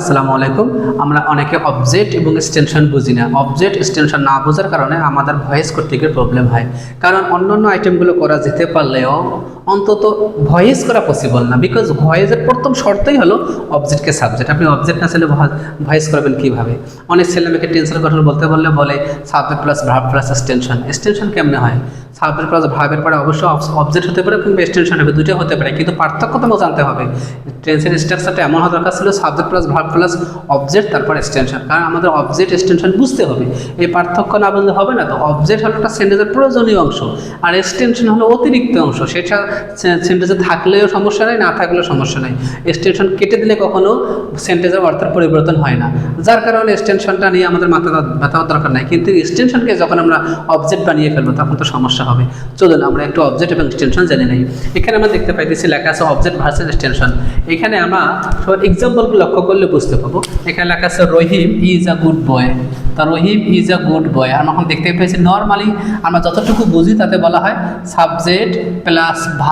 আসসালামু আলাইকুম। আমরা অনেকে অবজেক্ট এবং এক্সটেনশন বুঝি না। অবজেক্ট এক্সটেনশন না বোঝার কারণে আমাদের ভয়েস করতে গিয়ে প্রবলেম হয়। কারণ অন্যান্য আইটেমগুলো করা যেতে পারলেও অন্তত ভয়েস করা পসিবল না বিকজ ভয়েসের প্রথম শর্তই হলো অবজেক্টকে সাবজেক্ট আপনি অবজেক্ট না ছেলে ভয়েস করবেন কীভাবে? অনেক ছেলে মেয়েকে টেন্সের গঠন বলতে বললে বলে subject plus verb plus extension extension কেমনে হয়? সাবজেক্ট প্লাস ভার্বের পরে অবশ্যই অবজেক্ট হতে পারে কিংবা এক্সটেনশন হবে দুটো হতে পারে, কিন্তু পার্থক্য তোমাকে জানতে হবে। টেন্সের স্ট্রাকচারটা এমন হওয়া দরকার ছিল subject plus verb plus object তারপর এক্সটেনশন কারণ আমাদের অবজেক্ট এক্সটেনশন বুঝতে হবে। এই পার্থক্য না বুঝলে হবে না, তো অবজেক্ট হলো একটা সেন্টেন্সের প্রয়োজনীয় অংশ, আর এক্সটেনশন হলো অতিরিক্ত অংশ। সেটা সেন্টেন্সে থাকলেও সমস্যা নেই, না থাকলেও সমস্যা নেই। এক্সটেনশন কেটে দিলে কখনো সেন্টেন্সের অর্থের পরিবর্তন হয় না। যার কারণে এক্সটেনশনটা নিয়ে আমাদের মাথা ব্যথা দরকার নাই। কিন্তু এক্সটেনশনকে যখন আমরা অবজেক্ট বানিয়ে ফেলব, তখন তো সমস্যা হবে। চলুন, আমরা একটু অবজেক্ট এবং এক্সটেনশন জেনে নিই। এখানে আমরা দেখতে পাইতেছি, লেখা আছে অবজেক্ট ভার্সেস এক্সটেনশন এখানে আমরা সব এক্সাম্পলগুলো লক্ষ্য করলে বুঝতে পারব। এখানে লেখা আছে, রহিম ইজ আ গুড বয় তা রহিম ইজ আ গুড বয় আমরা এখন দেখতে পেয়েছি নর্মালি আমরা যতটুকু বুঝি তাতে বলা হয় subject plus verb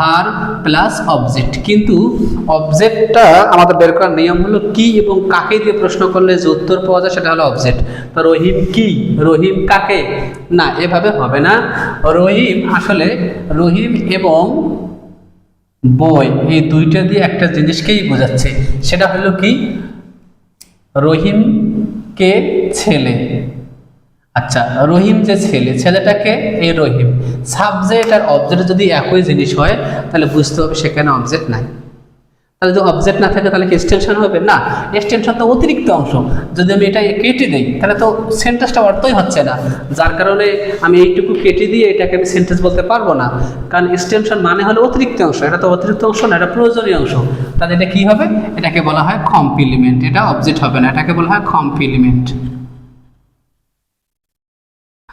plus object কিন্তু অবজেক্টটা আমাদের বের করার নিয়ম হলো কি এবং কাকে দিয়ে প্রশ্ন করলে যে উত্তর পাওয়া যায় সেটা হলো অবজেক্ট তা রহিম কি? রহিম কাকে? না, এভাবে হবে না। রহিম আসলে রহিম এবং বই, এই দুইটা দিয়ে একটা জিনিসকেই বোঝাচ্ছে। সেটা হলো কি? রহিমকে ছেলে। আচ্ছা রহিম যে ছেলে ছেলেটাকে এই রহিম। সাবজেক্ট আর অবজেক্ট যদি একই জিনিস হয়, তাহলে বুঝতে হবে সেখানে অবজেক্ট নাই। তাহলে যদি অবজেক্ট না থাকে, তাহলে কি এক্সটেনশন হবে? না এক্সটেনশন তো অতিরিক্ত অংশ। যদি আমি এটা কেটে দিই, তাহলে তো সেন্টেন্সটা অর্থই হচ্ছে না। যার কারণে আমি এইটুকু কেটে দিয়ে এটাকে আমি সেন্টেন্স বলতে পারব না। কারণ এক্সটেনশন মানে হলো অতিরিক্ত অংশ। এটা তো অতিরিক্ত অংশ না, এটা প্রয়োজনীয় অংশ। তাহলে এটা কী হবে? এটাকে বলা হয় কম্পিলিমেন্ট এটা অবজেক্ট হবে না, এটাকে বলা হয় কম্পিলিমেন্ট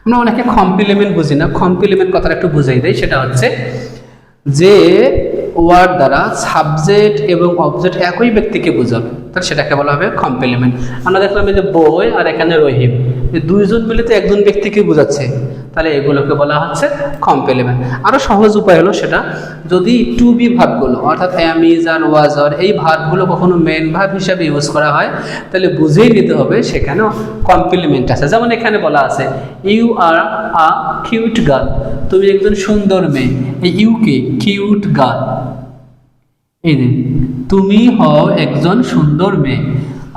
আমরা অনেকে কম্প্লিমেন্ট বুঝি না। কম্প্লিমেন্ট কথাটা একটু বুঝাই দেয় সেটা হচ্ছে যে ওয়ার্ড দ্বারা সাবজেক্ট এবং অবজেক্ট একই ব্যক্তিকে বোঝাবে। তাহলে সেটাকে বলা হবে কম্প্লিমেন্ট আমরা দেখলাম যে বই আর এখানে রহিম। এই দুইজন মিলে তো একজন ব্যক্তিকে বোঝাচ্ছে। তাহলে এগুলোকে বলা হচ্ছে কম্পিলিমেন্ট আরও সহজ উপায় হলো সেটা, যদি টু বি ভাবগুলো অর্থাৎ অ্যাম ইজ আর ওয়াজ আর এই ভাবগুলো কখনো মেন ভাব হিসাবে ইউজ করা হয়, তাহলে বুঝেই নিতে হবে সেখানেও কম্পিলিমেন্ট আছে। যেমন এখানে বলা আছে you are a cute girl তুমি একজন সুন্দর মেয়ে। এই ইউকে কিউট গার্ল এই যে, তুমি হও একজন সুন্দর মেয়ে।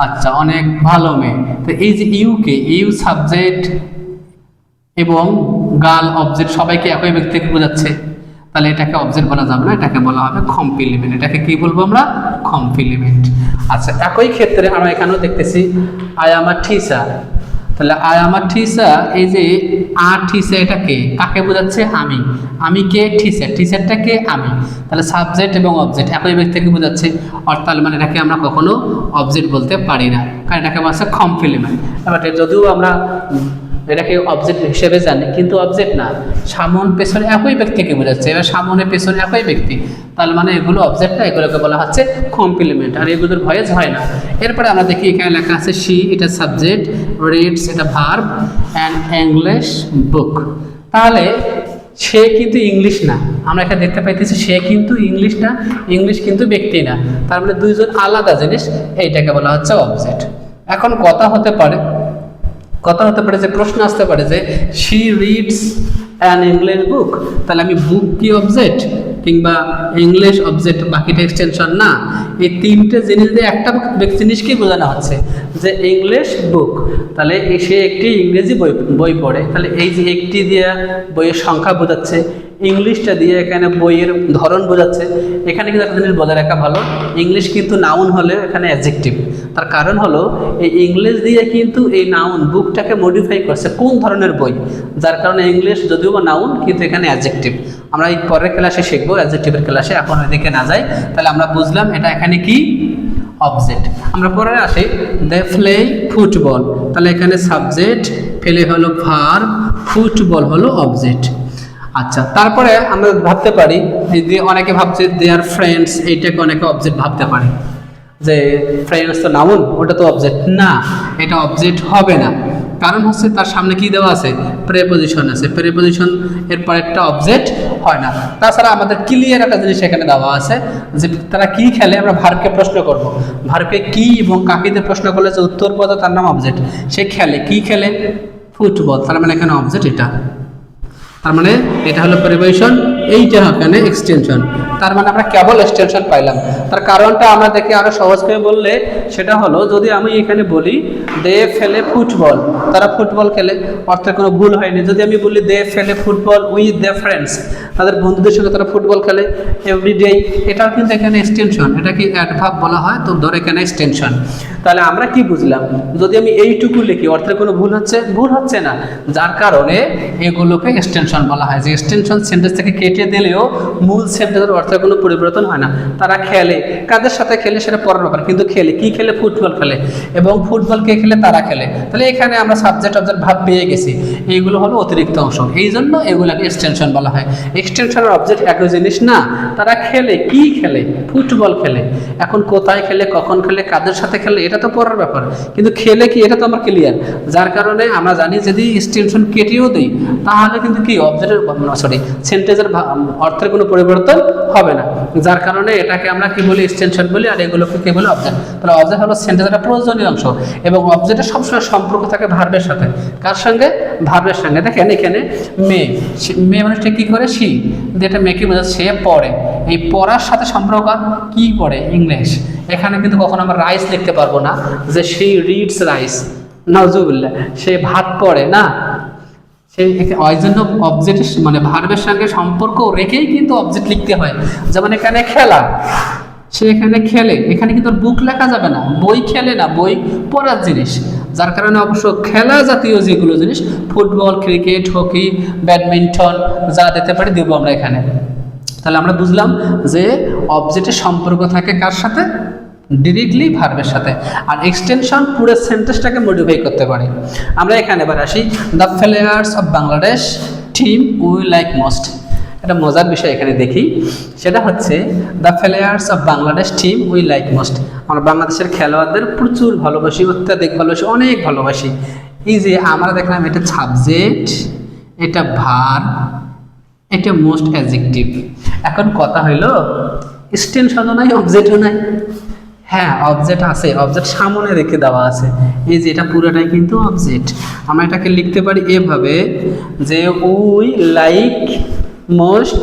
আচ্ছা অনেক ভালো মেয়ে। তো এই যে ইউকে ইউ সাবজেক্ট এবং গার্ল অবজেক্ট সবাইকে একই ব্যক্তিকে বোঝাচ্ছে। তাহলে এটাকে অবজেক্ট বলা যাবে না, এটাকে বলা হবে কমপ্লিমেন্ট এটাকে কি বলব আমরা? কমপ্লিমেন্ট আচ্ছা একই ক্ষেত্রে আমরা এখানেও দেখতেছি আই আমার ঠিসা তাহলে আর আমার ঠিসা এই যে আ ঠিসা এটা কে? কাকে বোঝাচ্ছে? আমি। আমি কে? ঠিসা ঠিসারটা কে? আমি। তাহলে সাবজেক্ট এবং অবজেক্ট একই ব্যক্তিকে বোঝাচ্ছে? অর্থাৎ মানে এটাকে আমরা কখনো অবজেক্ট বলতে পারি না। কারণ এটাকে বলা হচ্ছে কম্পিলিমেন্ট এবার যদিও আমরা এটাকে অবজেক্ট হিসেবে জানি, কিন্তু অবজেক্ট না। সামন, পেছনে একই ব্যক্তিকে বোঝাচ্ছে। এবার সামনে, পেছনে একই ব্যক্তি। তার মানে এগুলো অবজেক্ট না, এগুলোকে বলা হচ্ছে কমপ্লিমেন্ট আর এগুলোর ভয়েস হয় না। এরপরে আমরা দেখি, এখানে লেখা আছে সি এটা সাবজেক্ট রিডস এটা ভার্ব অ্যান্ড ইংলিশ বুক তাহলে, সে কিন্তু ইংলিশ না। আমরা এখানে দেখতে পাইতেছি, সে কিন্তু ইংলিশ না ইংলিশ কিন্তু ব্যক্তি না। তার মানে দুইজন আলাদা জিনিস, এইটাকে বলা হচ্ছে অবজেক্ট এখন কথা হতে পারে কথা হতে পারে যে প্রশ্ন আসতে পারে যে she reads an English book তাহলে আমি বুক কি অবজেক্ট কিংবা ইংলিশ অবজেক্ট বাকিটা এক্সটেনশন না। এই তিনটে জিনিস দিয়ে একটা জিনিসকেই বোঝানো হচ্ছে? যে ইংলিশ বুক তাহলে সে একটি ইংরেজি বই বই পড়ে। তাহলে এই যে একটি দিয়ে বইয়ের সংখ্যা বোঝাচ্ছে ইংলিশটা দিয়ে এখানে বইয়ের ধরন বোঝাচ্ছে। এখানে কিন্তু একটা জিনিস বজায় রাখা ভালো। ইংলিশ কিন্তু নাউন হলে এখানে অ্যাডজেক্টিভ তার কারণ হলো, এই ইংলিশ দিয়ে কিন্তু এই নাউন বুকটাকে মডিফাই করছে কোন ধরনের বই? যার কারণে ইংলিশ যদিও বা নাউন কিন্তু এখানে অ্যাডজেক্টিভ আমরা এই পরের ক্লাসে শিখব অ্যাডজেক্টিভের ক্লাসে এখন ওইদিকে না যাই, তাহলে আমরা বুঝলাম এটা এখানে কি? অবজেক্ট আমরা পরে আসি। দে প্লে ফুটবল তাহলে এখানে সাবজেক্ট ফেলে হলো ভার ফুটবল হলো অবজেক্ট আচ্ছা তারপরে আমরা ভাবতে পারি, যে অনেকে ভাবছে দে আর ফ্রেন্ডস এইটাকে অনেকে অবজেক্ট ভাবতে পারে। যে ফ্রেন্ডস তো নাউন ওটা তো অবজেক্ট না, এটা অবজেক্ট হবে না। কারণ হচ্ছে তার সামনে কি দেওয়া আছে? প্রেপোজিশন আছে। প্রেপোজিশন এর পর একটা অবজেক্ট হয় না। তাছাড়া আমাদের ক্লিয়ার একটা জিনিস এখানে দেওয়া আছে যে তারা কি খেলে, আমরা ভারকে প্রশ্ন করব। ভারকে কি এবং কাকিতে প্রশ্ন করলে যে উত্তর পদ তার নাম অবজেক্ট সে খেলে। কি খেলে? ফুটবল তার মানে এখানে অবজেক্ট এটা। তার মানে এটা হলো পরিবেশন এইটা এখানে এক্সটেনশন তার মানে আমরা কেবল এক্সটেনশন পাইলাম। তার কারণটা আমরা দেখে আরও সহজ করে বললে, সেটা হলো যদি আমি এখানে বলি, দে ফেলে ফুটবল। তারা ফুটবল খেলে, অর্থে কোনো ভুল হয়নি। যদি আমি বলি, দে ফেলে ফুটবল উইথ দে ফ্রেন্ডস, তাদের বন্ধুদের সঙ্গে তারা ফুটবল খেলে এভরিডে এটাও কিন্তু এখানে এক্সটেনশন এটা কি অ্যাডভাব বলা হয়, তো ধর এখানে এক্সটেনশন তাহলে আমরা কি বুঝলাম? যদি আমি এইটুকু লিখি অর্থের কোনো ভুল হচ্ছে? ভুল হচ্ছে না। যার কারণে এগুলোকে এক্সটেনশন বলা হয়। যে এক্সটেনশন সেন্টেন্স থেকে কেটে দিলেও মূল সেন্টেন্সের অর্থের কোনো পরিবর্তন হয় না। তারা খেলে। কাদের সাথে খেলে সেটা পরের ব্যাপার। কিন্তু খেলে। কি খেলে? ফুটবল খেলে। এবং ফুটবল কে খেলে? তারা খেলে। তাহলে এখানে আমরা সাবজেক্ট অবজেক্ট ভাব পেয়ে গেছি। এইগুলো হলো অতিরিক্ত অংশ। এই জন্য এগুলোকে এক্সটেনশন বলা হয়। এক্সটেনশনের অবজেক্ট একই জিনিস না। তারা খেলে। কি খেলে? ফুটবল খেলে। এখন কোথায় খেলে? কখন খেলে? কাদের সাথে খেলে? এটা তো পরের ব্যাপার। কিন্তু খেলে কি? এটা তো আমার ক্লিয়ার যার কারণে আমরা জানি যদি এক্সটেনশন কেটেও দিই, তাহলে কিন্তু কি অবজেক্টের সরি সেন্টেন্সের অর্থের কোনো পরিবর্তন হবে না। যার কারণে এটাকে আমরা কি বলি এক্সটেনশন বলি, আর এগুলোকে কি বলি অবজেক্ট তাহলে অবজেক্ট হলো একটা প্রয়োজনীয় অংশ, এবং অবজেক্টের সবসময় সম্পর্ক থাকে ভার্বের সাথে। কার সঙ্গে? ভার্বের সঙ্গে। দেখেন এখানে মেয়ে মেয়ে মানুষটা কি করে? সি যেটা মেয়েকে বোঝা সে পড়ে। এই পড়ার সাথে সম্পর্ক কি পড়ে? ইংলিশ এখানে কিন্তু কখনো আমরা রাইস লিখতে পারব না, যে সে রিডস রাইস নজুবুল্লাহ সে ভাত পড়ে, না? ওই জন্য অবজেক্ট মানে ভার্বের সঙ্গে সম্পর্ক রেখেই কিন্তু অবজেক্ট লিখতে হয়। যেমন এখানে খেলা, সে এখানে খেলে, এখানে কিন্তু বুক লেখা যাবে না, বই খেলে না, বই পড়ার জিনিস। যার কারণে অবশ্য খেলা জাতীয় যেগুলো জিনিস, ফুটবল, ক্রিকেট, হকি, ব্যাডমিন্টন, যা দিতে পারি দেবো আমরা এখানে। তাহলে আমরা বুঝলাম যে অবজেক্টের সম্পর্ক থাকে কার সাথে? ডিরেক্টলি ভার্বের সাথে। আর এক্সটেনশন পুরো সেন্টেন্সটাকে মডিফাই করতে পারে। আমরা এখানে এবার আসি। The players of Bangladesh team we like most একটা মজার বিষয় এখানে দেখি। সেটা হচ্ছে the players of Bangladesh team we like most আমরা বাংলাদেশের খেলোয়াড়দের প্রচুর ভালোবাসি, অত্যাধিক ভালোবাসি, অনেক ভালোবাসি। এই যে আমরা দেখলাম, এটা সাবজেক্ট এটা ভার এটা মোস্ট অ্যাজেক্টিভ এখন কথা হইল এক্সটেনশনও নাই অবজেক্টও নাই। হ্যাঁ অবজেক্ট আছে। অবজেক্ট সামনে রেখে দেওয়া আছে। এই যে এটা পুরোটাই কিন্তু অবজেক্ট আমরা এটাকে লিখতে পারি এভাবে যে we like most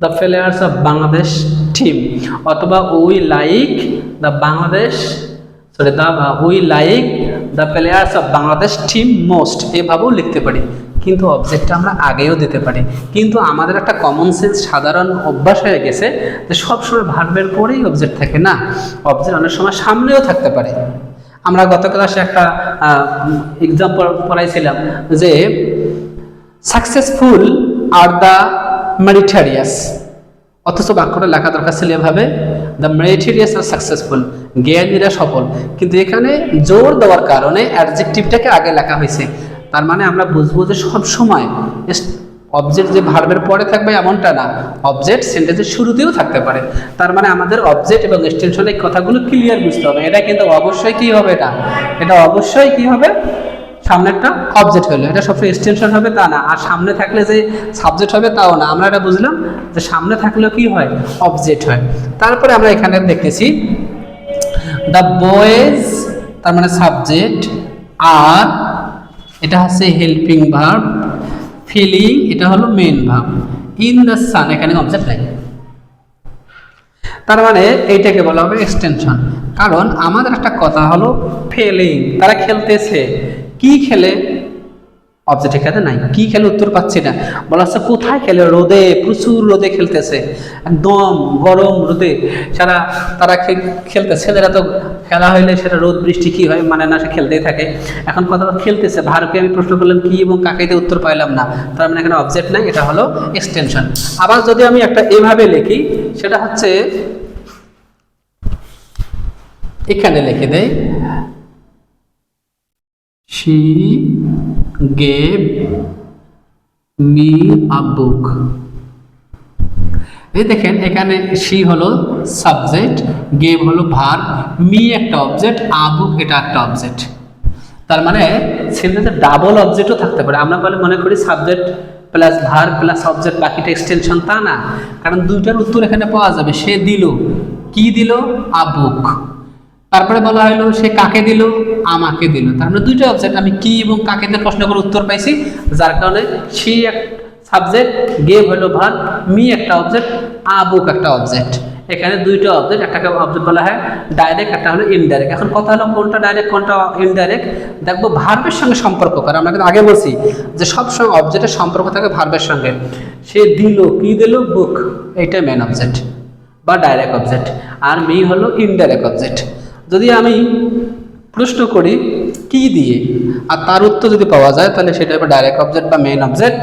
the players of Bangladesh team অথবা we like the Bangladesh sorry the we like the players of Bangladesh team most এভাবেও লিখতে পারি। কিন্তু অবজেক্টটা আমরা আগেও দিতে পারি। কিন্তু আমাদের একটা কমন সেন্স সাধারণ অভ্যাস হয়ে গেছে যে সবসময় ভার্বের পরেই অবজেক্ট থাকে না। অবজেক্ট অনেক সময় সামনেও থাকতে পারে। আমরা গত ক্লাসে একটা এক্সাম্পল পড়াইছিলাম যে সাকসেসফুল আর দ্য মেরিটারিয়াস অথচ বাক্যটা লেখা দরকার ছিল এভাবে দ্য মেরিটেরিয়াস আর সাকসেসফুল জ্ঞানীরা সফল। কিন্তু এখানে জোর দেওয়ার কারণে অ্যাডজেক্টিভটাকে আগে লেখা হয়েছে। তার মানে আমরা বুঝব যে সব সময় অবজেক্ট যে ভার্বের পরে থাকবে এমনটা না। অবজেক্ট সেন্টেন্সের শুরুতেও থাকতে পারে। তার মানে আমাদের অবজেক্ট এবং এক্সটেনশন এই কথাগুলো ক্লিয়ার বুঝতে হবে। এটা কিন্তু অবশ্যই কি হবে এটা? এটা অবশ্যই কি হবে? সামনে একটা অবজেক্ট হলো। এটা সবসময় এক্সটেনশন হবে তা না। আর সামনে থাকলে যে সাবজেক্ট হবে তাও না। আমরা এটা বুঝলাম যে সামনে থাকলেও কি হয়? অবজেক্ট হয়। তারপরে আমরা এখানে দেখতেছি দ্য বয়েজ তার মানে সাবজেক্ট আর এটা হচ্ছে হেল্পিং ভার্ব ফিলিং এটা হলো main verb in the sun এখানে অবজেক্ট নাই। তার মানে এইটাকে বলা হবে এক্সটেনশন কারণ আমাদের একটা কথা হলো ফেলিং তারা খেলতেছে। কি খেলে? অবজেক্ট এখানে নাই। কি খেলে উত্তর পাচ্ছি না। বলা হচ্ছে কোথায় খেলে? রোদে, প্রচুর রোদে খেলতেছে। একদম গরম রোদে। সারা তারা খেলতে ছেলেরা তো খেলা হইলে সেটা রোদ, বৃষ্টি কি হয় মানে না, সে খেলতেই থাকে। এখন কথা খেলতেছে, ভারকে আমি প্রশ্ন করলাম, কি এবং কাকাইতে উত্তর পাইলাম না? তার মানে এখানে অবজেক্ট নাই, এটা হলো এক্সটেনশন আবার যদি আমি একটা এভাবে লিখি, সেটা হচ্ছে, এখানে লিখে দেই she gave a book এই দেখেন, এখানে she হলো সাবজেক্ট গেভ হলো ভার মি একটা অবজেক্ট আবুক এটা একটা অবজেক্ট তার মানে সেন্টেন্সে ডাবল অবজেক্টও থাকতে পারে। আমরা বলে মনে করি subject plus verb plus object বাকিটা এক্সটেনশন তা না। কারণ দুইটার উত্তর এখানে পাওয়া যাবে। সে দিল, কি দিল? আবুক। তারপরে বলা হলো, সে কাকে দিল? আমাকে দিল। তার মানে দুইটা অবজেক্ট আমি কি এবং কাকে দিয়ে প্রশ্ন করে উত্তর পাইছি? যার কারণে সি এক সাবজেক্ট গেভ হলো ভার, মি একটা অবজেক্ট আবুক একটা অবজেক্ট এখানে দুইটা অবজেক্ট একটাকে অবজেক্ট বলা হয় ডাইরেক্ট একটা হলো ইনডাইরেক্ট এখন কথা হলো কোনটা ডাইরেক্ট কোনটা ইনডাইরেক্ট দেখব ভার্বের সঙ্গে সম্পর্ক করে। আমরা কিন্তু আগে বলছি যে সবসময় অবজেক্টের সম্পর্ক থাকে ভার্বের সঙ্গে। সে দিল, কি দিল? বুক। এইটা মেন অবজেক্ট বা ডাইরেক্ট অবজেক্ট আর মি হলো ইনডাইরেক্ট অবজেক্ট যদি আমি প্রশ্ন করি, কি দিয়ে? আর তার উত্তর যদি পাওয়া যায়, তাহলে সেটা ডাইরেক্ট অবজেক্ট বা মেন অবজেক্ট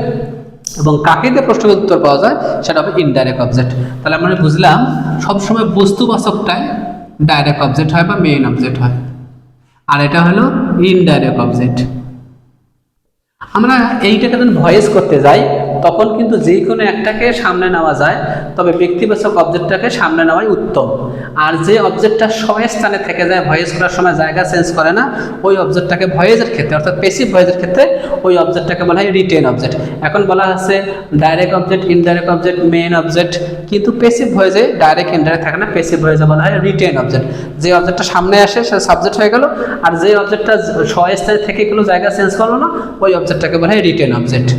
এবং কাকে দিয়ে প্রশ্নের উত্তর পাওয়া যায় সেটা হবে ইনডাইরেক্ট অবজেক্ট তাহলে আমরা বুঝলাম, সবসময় বস্তুবাচকটাই ডাইরেক্ট অবজেক্ট হয় বা মেইন অবজেক্ট হয়। আর এটা হলো ইনডাইরেক্ট অবজেক্ট আমরা এইটাকে যখন ভয়েস করতে যাই তখন কিন্তু যে কোনো একটাকে সামনে নেওয়া যায়, তবে ব্যক্তিবাচক অবজেক্টটাকে সামনে নেওয়াই উত্তম। আর যে অবজেক্টটা সময় স্থানে থেকে যায় ভয়েস করার সময় জায়গা চেঞ্জ করে না, ওই অবজেক্টটাকে ভয়েসের ক্ষেত্রে, অর্থাৎ পেসিভ ভয়েসের ক্ষেত্রে, ওই অবজেক্টটাকে বলা হয় রিটেন অবজেক্ট এখন বলা হচ্ছে direct object indirect object main object কিন্তু পেসিভ ভয়েসে ডাইরেক্ট ইনডাইরেক্ট থাকে না পেসিভ ভয়েসে বলা হয় রিটেন অবজেক্ট যে অবজেক্টটা সামনে আসে, সে সাবজেক্ট হয়ে গেল, আর যে অবজেক্টটা স্থায়ী থেকে গেলো জায়গা চেঞ্জ করল না, ওই অবজেক্টটাকে বলা হয় রিটেন অবজেক্ট